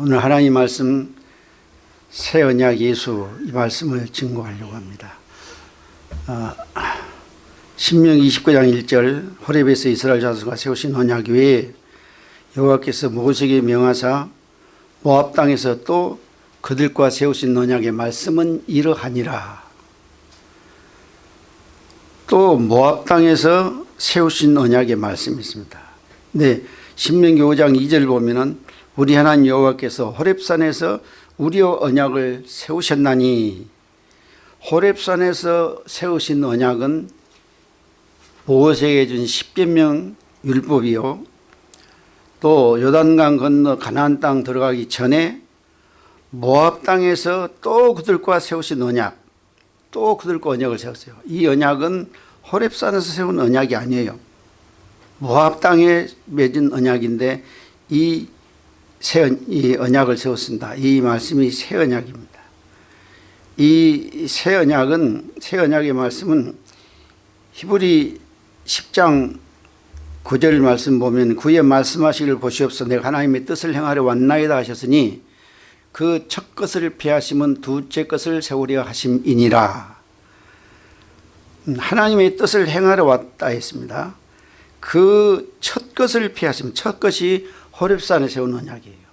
오늘 하나님 말씀 새 언약 예수 이 말씀을 증거하려고 합니다. 아, 신명기 29장 1절 호렙에서 이스라엘 자손과 세우신 언약 외에 여호와께서 모세에게 명하사 모압 땅에서 또 그들과 세우신 언약의 말씀은 이러하니라. 또 모압 땅에서 세우신 언약의 말씀이 있습니다. 네, 신명기 5장 2절 보면은 우리 하나님 여호와께서 호렙산에서 우리의 언약을 세우셨나니 호렙산에서 세우신 언약은 모세에게 준 십계명 율법이요 또 요단강 건너 가나안 땅 들어가기 전에 모압 땅에서 또 그들과 세우신 언약 또 그들과 언약을 세웠어요. 이 언약은 호렙산에서 세운 언약이 아니에요. 모압 땅에 맺은 언약인데 이 새, 이 언약을 세웠습니다. 이 말씀이 새 언약입니다. 이 새 언약은, 새 언약의 말씀은 히브리 10장 9절 말씀 보면 그의 말씀하시기를 보시옵소 내가 하나님의 뜻을 행하려 왔나이다 하셨으니 그 첫 것을 피하심은 두째 것을 세우려 하심이니라. 음, 하나님의 뜻을 행하려 왔다 했습니다. 그 첫 것을 피하시면 첫 것이 호렙산에 세운 언약이에요.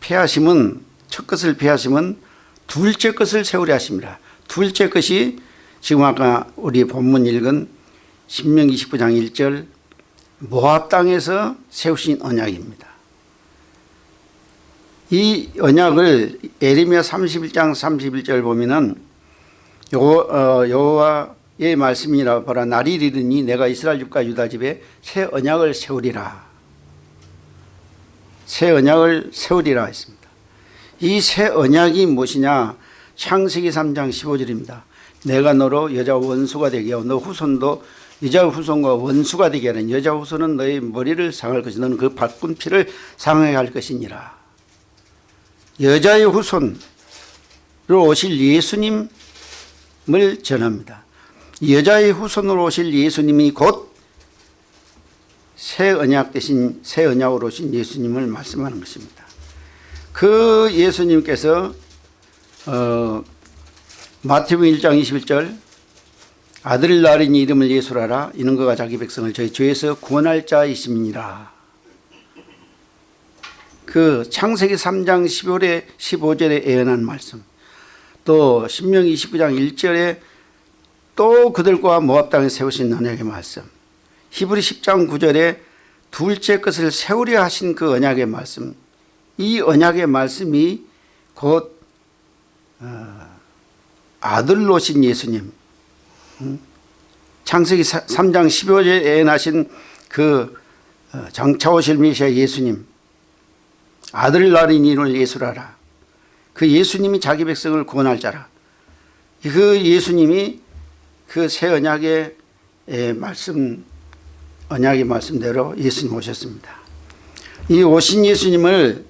피하심은 첫 것을 피하심은 둘째 것을 세우려 하십니다. 둘째 것이 지금 아까 우리 본문 읽은 신명기 19장 1절 모압 땅에서 세우신 언약입니다. 이 언약을 에레미야 31장 31절 보면은 어, 여호와의 말씀이라 보라 날이 이르니 내가 이스라엘 집과 유다 집에 새 언약을 세우리라. 새 언약을 세우리라 했습니다. 이 새 언약이 무엇이냐? 창세기 3장 15절입니다. 내가 너로 여자 원수가 되게 하고 너 후손도 여자 후손과 원수가 되게 하는 여자 후손은 너의 머리를 상할 것이 너는 그 밟은 피를 상하게 할 것이니라. 여자의 후손으로 오실 예수님을 전합니다. 여자의 후손으로 오실 예수님이 곧 새 언약 대신 새 언약으로 오신 예수님을 말씀하는 것입니다. 그 예수님께서 어, 마태복음 1장 21절 아들 낳으니 이름을 예수라라 이는 그가 자기 백성을 저희 죄에서 구원할 자이심이니라. 그 창세기 3장 15절에 15절에 예언한 말씀. 또 신명기 29장 1절에 또 그들과 모압 땅에 세우신 언약의 말씀. 히브리 10장 9절에 둘째 것을 세우려 하신 그 언약의 말씀. 이 언약의 말씀이 곧 어, 아들로 오신 예수님. 창세기 3장 15절에 예언하신 그 어, 장차 오실 메시아 예수님. 아들 낳은 이를 예수라라. 그 예수님이 자기 백성을 구원할 자라. 그 예수님이 그 새 언약의 말씀 언약의 말씀대로 예수님 오셨습니다. 이 오신 예수님을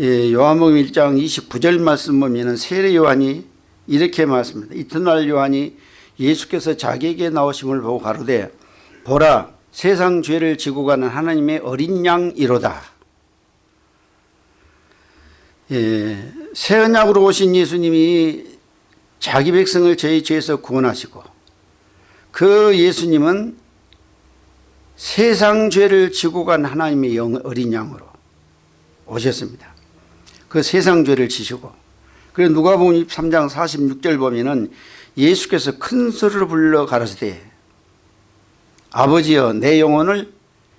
요한복음 1장 29절 말씀 보면은 세례 요한이 이렇게 말씀합니다. 이튿날 요한이 예수께서 자기에게 나오심을 보고 가로되 보라 세상 죄를 지고 가는 하나님의 어린 양이로다. 예, 새 언약으로 오신 예수님이 자기 백성을 저희 죄에서 구원하시고 그 예수님은 세상 죄를 지고 간 하나님의 영 어린 양으로 오셨습니다. 그 세상 죄를 지시고 그래서 누가복음 3장 46절 보면은 예수께서 큰 소리로 불러 가라사대 아버지여 내 영혼을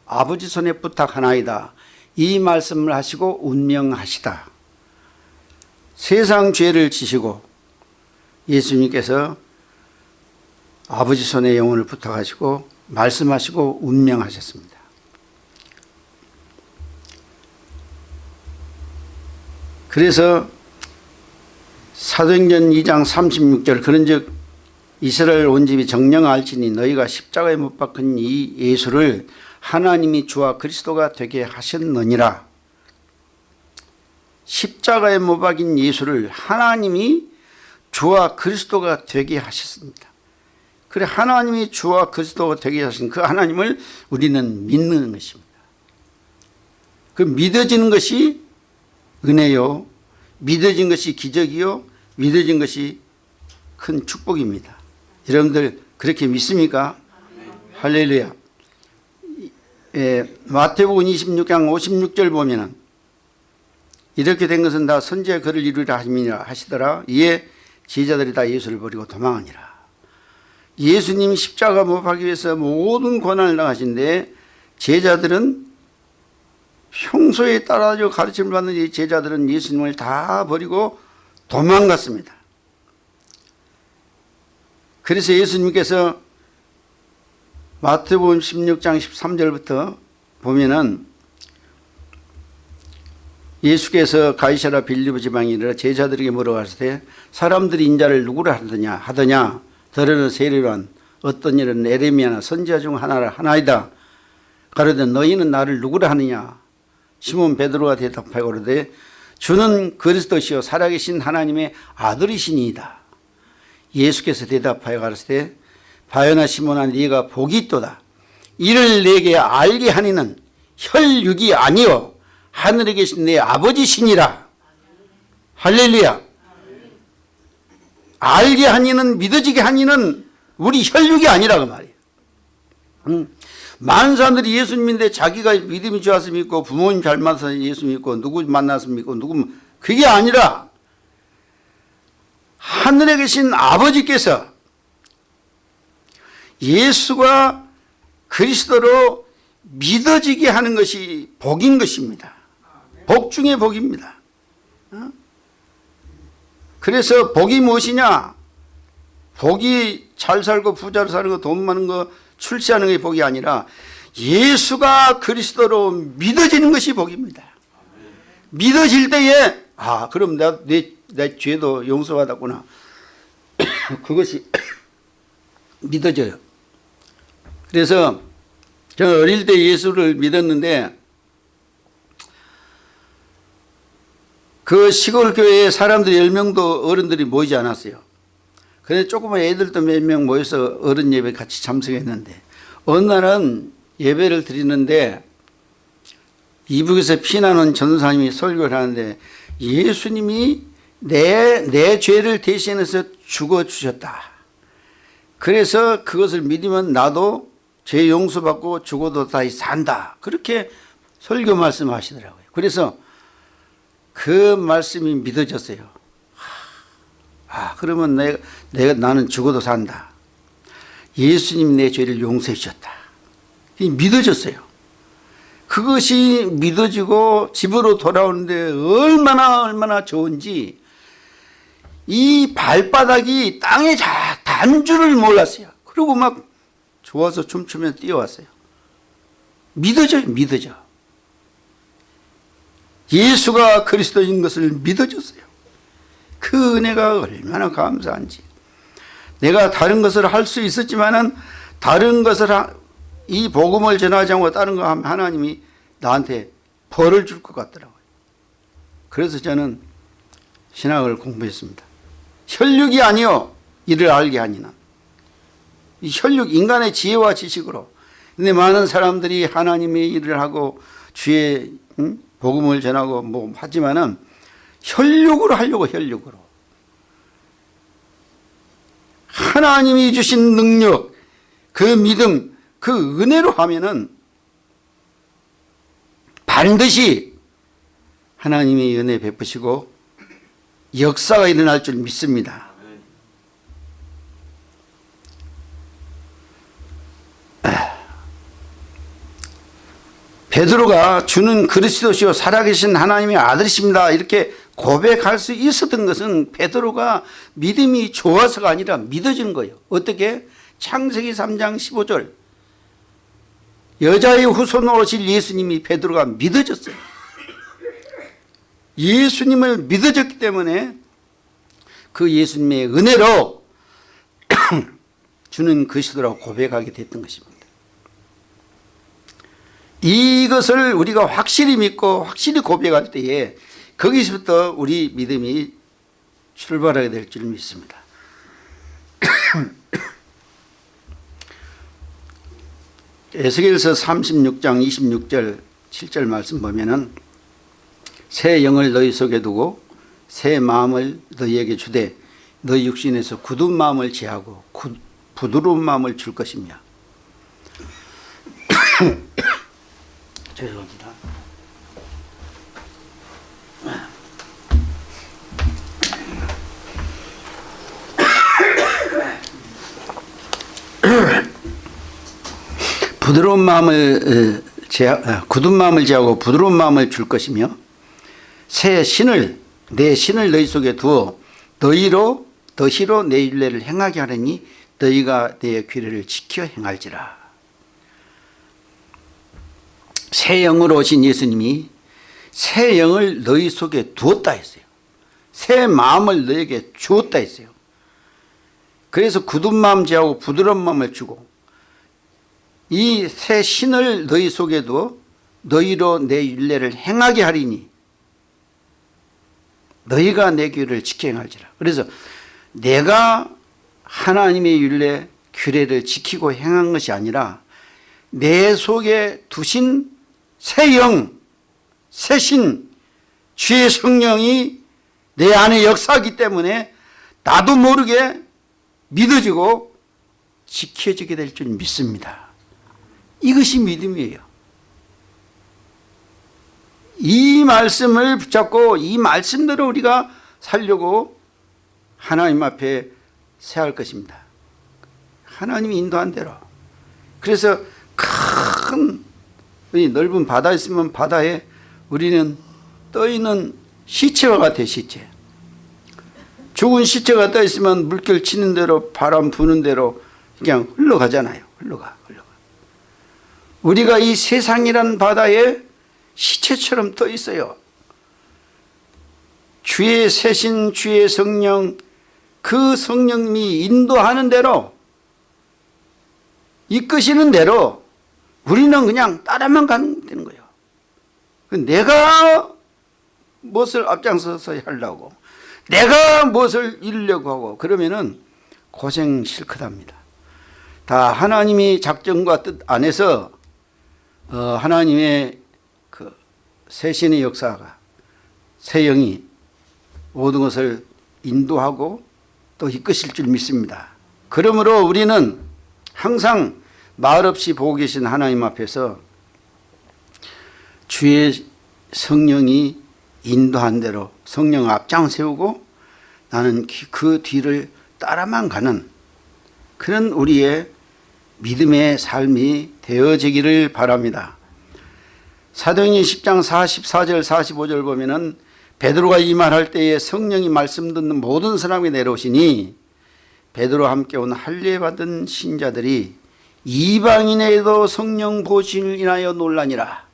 아버지 손에 부탁하나이다. 이 말씀을 하시고 운명하시다. 세상 죄를 지시고 예수님께서 아버지 손에 영혼을 부탁하시고 말씀하시고 운명하셨습니다. 그래서 사도행전 2장 36절 그런즉 이스라엘 온 집이 정령할지니 너희가 십자가에 못 박힌 이 예수를 하나님이 주와 그리스도가 되게 하셨느니라. 십자가에 못 박인 예수를 하나님이 주와 그리스도가 되게 하셨습니다. 그래 하나님이 주와 그리스도가 되게 하신 그 하나님을 우리는 믿는 것입니다. 그 믿어지는 것이 은혜요. 믿어진 것이 기적이요. 믿어진 것이 큰 축복입니다. 여러분들 그렇게 믿습니까? 할렐루야. 예, 마태복음 26장 56절 보면은 이렇게 된 것은 다 선지의 글을 이루리라 하시더라. 이에 제자들이 다 예수를 버리고 도망하니라. 예수님이 십자가 못 박기 위해서 모든 고난을 당하신데 제자들은 평소에 따라줘 가르침을 받는 이 제자들은 예수님을 다 버리고 도망갔습니다. 그래서 예수님께서 마태복음 16장 13절부터 보면은 예수께서 가이사라 빌리브 지방에 이르러 제자들에게 물어가시되 사람들이 인자를 누구라 하더냐 하더냐 더러는 세례관 어떤 일은 에레미야나 선지자 중 하나라 하나이다. 가로되 너희는 나를 누구라 하느냐? 시몬 베드로가 대답하여 그러되 주는 그리스도시요 살아계신 하나님의 아들이시니이다. 예수께서 대답하여 가르치되 바요나 시몬아 네가 복이 있도다. 이를 내게 알게 하니는 혈육이 아니요 하늘에 계신 내 아버지시니라. 할렐루야 알게 하니는 믿어지게 하니는 우리 혈육이 아니라고 말이에요 응? 많은 사람들이 예수님 믿는데 자기가 믿음이 좋아서 믿고 부모님 잘 만나서 예수 믿고 누구 만나서 믿고 누구 그게 아니라 하늘에 계신 아버지께서 예수가 그리스도로 믿어지게 하는 것이 복인 것입니다. 복 중에 복입니다. 어? 그래서 복이 무엇이냐? 복이 잘 살고 부자로 사는 거, 돈 많은 거, 출세하는 게 복이 아니라 예수가 그리스도로 믿어지는 것이 복입니다. 믿어질 때에 아 그럼 내, 내, 내 죄도 용서받았구나. 그것이 믿어져요. 그래서 저 어릴 때 예수를 믿었는데 그 시골 교회에 사람들이 10명도 어른들이 모이지 않았어요. 그래서 조그만 애들도 몇 명 모여서 어른 예배 같이 참석했는데 어느 날은 예배를 드리는데 이북에서 피난온 전사님이 설교를 하는데 예수님이 내, 내 죄를 대신해서 죽어주셨다. 그래서 그것을 믿으면 나도 죄 용서받고 죽어도 다시 산다. 그렇게 설교 말씀하시더라고요. 그래서 그 말씀이 믿어졌어요. 아, 그러면 내가, 내가 나는 죽어도 산다. 예수님 내 죄를 용서해 주셨다. 믿어졌어요. 그것이 믿어지고 집으로 돌아오는데 얼마나 얼마나 좋은지 이 발바닥이 땅에 단 줄을 몰랐어요. 그리고 막 좋아서 춤추며 뛰어왔어요. 믿어져요, 믿어져. 예수가 그리스도인 것을 믿어줬어요. 그 은혜가 얼마나 감사한지. 내가 다른 것을 할 수 있었지만은 다른 것을 이 복음을 전하지 않고 다른 거 하면 하나님이 나한테 벌을 줄 것 같더라고요. 그래서 저는 신학을 공부했습니다. 혈육이 아니요 이를 알게 하니나 이 혈육 인간의 지혜와 지식으로 근데 많은 사람들이 하나님의 일을 하고 주의 응? 복음을 전하고 뭐 하지만은 혈육으로 하려고 혈육으로 하나님이 주신 능력 그 믿음 그 은혜로 하면은 반드시 하나님의 은혜 베푸시고 역사가 일어날 줄 믿습니다. 베드로가 주는 그리스도시요 살아계신 하나님의 아들이십니다. 이렇게 고백할 수 있었던 것은 베드로가 믿음이 좋아서가 아니라 믿어지는 거예요. 어떻게? 창세기 3장 15절. 여자의 후손으로 오실 예수님이 베드로가 믿어졌어요. 예수님을 믿어졌기 때문에 그 예수님의 은혜로 주는 그리스도라고 고백하게 됐던 것입니다. 이것을 우리가 확실히 믿고 확실히 고백할 때에 거기서부터 우리 믿음이 출발하게 될 줄 믿습니다. 에스겔서 36장 26절 7절 말씀 보면은 새 영을 너희 속에 두고 새 마음을 너희에게 주되 너희 육신에서 굳은 마음을 제하고 구- 부드러운 마음을 줄 것이며 죄송합니다. 부드러운 마음을 어, 제 어, 굳은 마음을 제하고 부드러운 마음을 줄 것이며 새 신을 내 신을 너희 속에 두어 너희로 너희로 내 윤례를 행하게 하려니 너희가 내 규례를 지켜 행할지라. 새 영으로 오신 예수님이 새 영을 너희 속에 두었다 했어요. 새 마음을 너에게 주었다 했어요. 그래서 굳은 마음 제하고 부드러운 마음을 주고 이 새 신을 너희 속에 두어 너희로 내 윤례를 행하게 하리니 너희가 내 규례를 지켜 행할지라. 그래서 내가 하나님의 윤례 규례를 지키고 행한 것이 아니라 내 속에 두신 새 영, 새 신, 주의 성령이 내 안에 역사하기 때문에 나도 모르게 믿어지고 지켜지게 될 줄 믿습니다. 이것이 믿음이에요. 이 말씀을 붙잡고 이 말씀대로 우리가 살려고 하나님 앞에 세할 것입니다. 하나님이 인도한 대로. 그래서 큰 이 넓은 바다 있으면 바다에 우리는 떠 있는 시체와 같아 시체. 죽은 시체가 떠 있으면 물결 치는 대로 바람 부는 대로 그냥 흘러가잖아요. 흘러가 흘러가. 우리가 이 세상이란 바다에 시체처럼 떠 있어요. 주의 세신 주의 성령 그 성령님이 인도하는 대로 이끄시는 대로 우리는 그냥 따라만 가는 되는 거예요. 그 내가 무엇을 앞장서서 하려고 내가 무엇을 이루려고 하고 그러면은 고생 실컷 합니다. 다 하나님이 작정과 뜻 안에서 어, 하나님의 그 세신의 역사가 새 영이 모든 것을 인도하고 또 이끄실 줄 믿습니다. 그러므로 우리는 항상 말 없이 보고 계신 하나님 앞에서 주의 성령이 인도한 대로 성령 앞장 세우고 나는 그 뒤를 따라만 가는 그런 우리의 믿음의 삶이 되어지기를 바랍니다. 사도행전 10장 44절 45절 보면은 베드로가 이 말할 때에 성령이 말씀 듣는 모든 사람이 내려오시니 베드로와 함께 온 할례 받은 신자들이 이방인에도 성령 보신을 인하여 논란이라.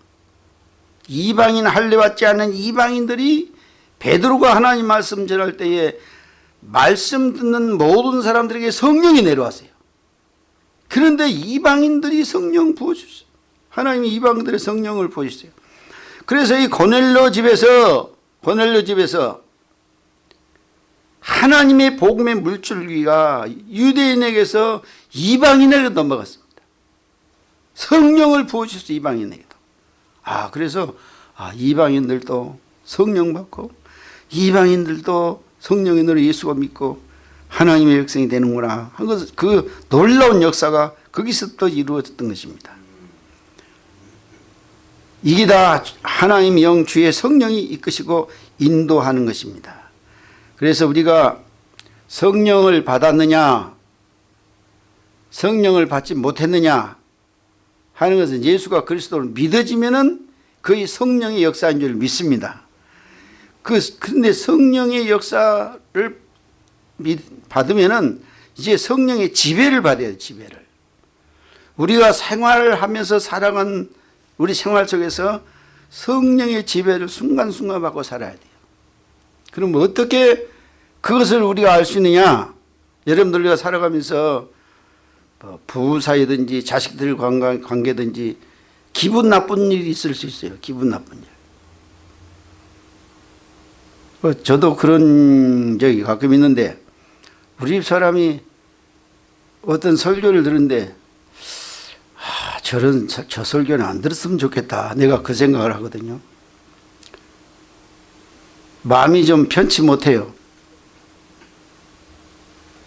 이방인 할례 받지 않은 이방인들이 베드로가 하나님 말씀 전할 때에 말씀 듣는 모든 사람들에게 성령이 내려왔어요. 그런데 이방인들이 성령 부어주세요. 하나님이 이방인들의 성령을 보셨어요. 그래서 이 고넬로 집에서 고넬로 집에서 하나님의 복음의 물줄기가 유대인에게서 이방인에게 넘어갔습니다. 성령을 부어주셨어요. 이방인에게도. 아 그래서 아 이방인들도 성령 받고 이방인들도 노래 예수가 믿고 하나님의 백성이 되는구나 한 것, 그 놀라운 역사가 거기서부터 이루어졌던 것입니다. 이게 다 하나님 영 주의 성령이 이끄시고 인도하는 것입니다. 그래서 우리가 성령을 받았느냐, 성령을 받지 못했느냐 하는 것은 예수가 그리스도를 믿어지면은 거의 성령의 역사인 줄 믿습니다. 그 근데 성령의 역사를 믿- 받으면은 이제 성령의 지배를 받아야 지배를. 우리가 생활을 하면서 살아간 우리 생활 속에서 성령의 지배를 순간순간 받고 살아야 돼요. 그럼 어떻게 그것을 우리가 알 수 있느냐? 여러분들 우리가 살아가면서 뭐 부부 사이든지 자식들 관계- 관계든지 기분 나쁜 일이 있을 수 있어요. 기분 나쁜 일. 어, 저도 그런 적이 가끔 있는데 우리 집 사람이 어떤 설교를 들은데 아, 저런 저, 저 설교는 안 들었으면 좋겠다. 내가 그 생각을 하거든요. 마음이 좀 편치 못해요.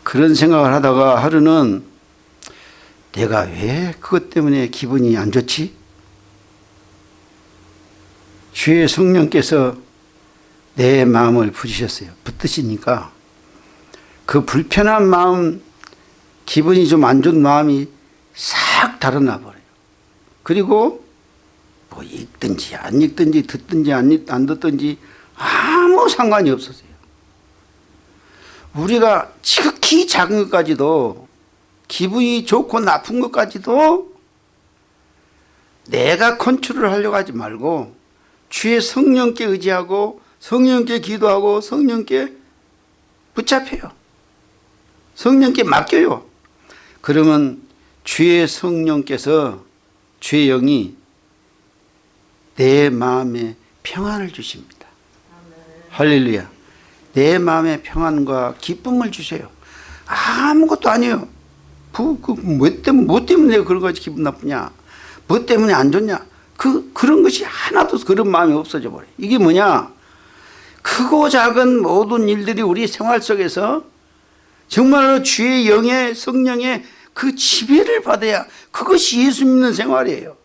그런 생각을 하다가 하루는 내가 왜 그것 때문에 기분이 안 좋지? 주의 성령께서 내 마음을 부으셨어요. 붙드시니까 그 불편한 마음, 기분이 좀 안 좋은 마음이 싹 달아나 버려요. 그리고 뭐 읽든지 안 읽든지 듣든지 안, 읽- 안 듣든지 아무 상관이 없었어요. 우리가 지극히 작은 것까지도 기분이 좋고 나쁜 것까지도 내가 컨트롤 하려고 하지 말고 주의 성령께 의지하고 성령께 기도하고 성령께 붙잡혀요. 성령께 맡겨요. 그러면 주의 성령께서 주의 영이 내 마음에 평안을 주십니다. 할렐루야. 내 마음에 평안과 기쁨을 주세요. 아무것도 아니에요. 그, 그, 뭐 때문에, 뭐 때문에 그런 거지 기분 나쁘냐? 뭐 때문에 안 좋냐? 그, 그런 것이 하나도 그런 마음이 없어져 버려요. 이게 뭐냐? 크고 작은 모든 일들이 우리 생활 속에서 정말로 주의 영의 성령의 그 지배를 받아야 그것이 예수 믿는 생활이에요.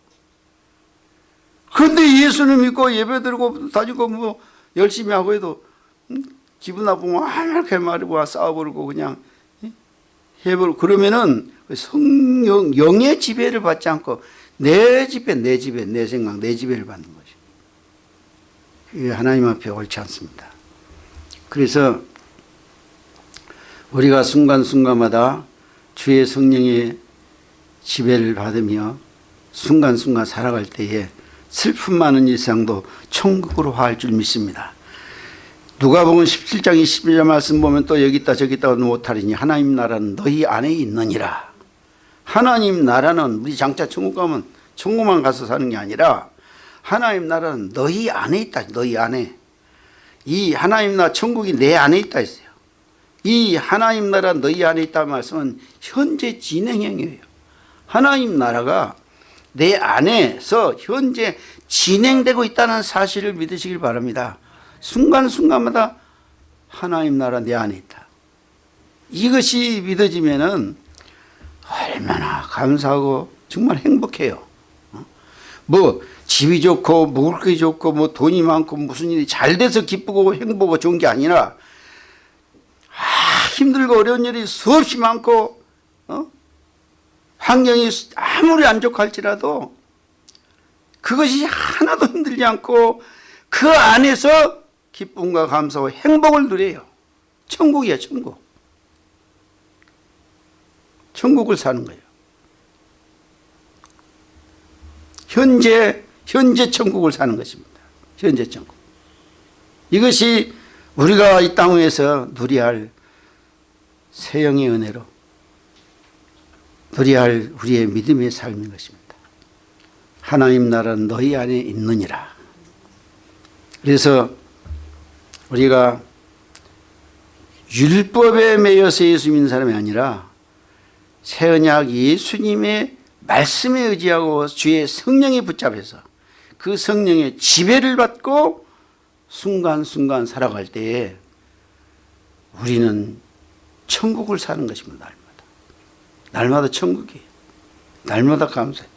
그런데 예수를 믿고 예배 드리고 다니고 뭐 열심히 하고 해도 음, 기분 나쁘면 아 이렇게 말이고 싸워버리고 그냥 예? 해버리고 그러면은 그 성령 영의 지배를 받지 않고 내 지배 내 지배 내 생각 내 지배를 받는 거죠. 그게 하나님 앞에 옳지 않습니다. 그래서 우리가 순간순간마다 주의 성령의 지배를 받으며 순간순간 살아갈 때에 슬픔 많은 일상도 천국으로 화할 줄 믿습니다. 누가복음 17장 21절 말씀 보면 또 여기 있다 저기 있다 못하리니 하나님 나라는 너희 안에 있느니라. 하나님 나라는 우리 장차 천국 가면 천국만 가서 사는 게 아니라 하나님 나라는 너희 안에 있다. 너희 안에. 이 하나님 나라 천국이 내 안에 있다 했어요. 이 하나님 나라 너희 안에 있다는 말씀은 현재 진행형이에요. 하나님 나라가 내 안에서 현재 진행되고 있다는 사실을 믿으시길 바랍니다. 순간순간마다 하나님 나라 내 안에 있다. 이것이 믿어지면은 얼마나 감사하고 정말 행복해요. 어? 뭐 집이 좋고 먹을 게 좋고 뭐 돈이 많고 무슨 일이 잘 돼서 기쁘고 행복하고 좋은 게 아니라 아, 힘들고 어려운 일이 수없이 많고 어? 환경이 아무리 안 좋고 할지라도 그것이 하나도 힘들지 않고 그 안에서 기쁨과 감사와 행복을 누려요. 천국이야 천국. 천국을 사는 거예요. 현재 현재 천국을 사는 것입니다. 현재 천국. 이것이 우리가 이땅 위에서 누리할 세영의 은혜로 누리할 우리의 믿음의 삶인 것입니다. 하나님 나라는 너희 안에 있느니라. 그래서 우리가 율법에 매여서 예수 믿는 사람이 아니라 새 언약 예수님의 말씀에 의지하고 주의 성령에 붙잡혀서 그 성령의 지배를 받고 순간순간 살아갈 때에 우리는 천국을 사는 것입니다. 날마다. 날마다 천국이에요. 날마다 감사해요.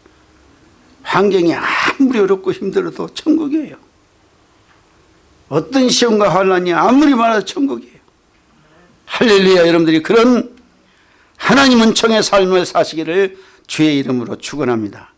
환경이 아무리 어렵고 힘들어도 천국이에요. 어떤 시험과 환란이 아무리 많아도 천국이에요. 할렐루야 여러분들이 그런 하나님 은총의 삶을 사시기를 주의 이름으로 축원합니다.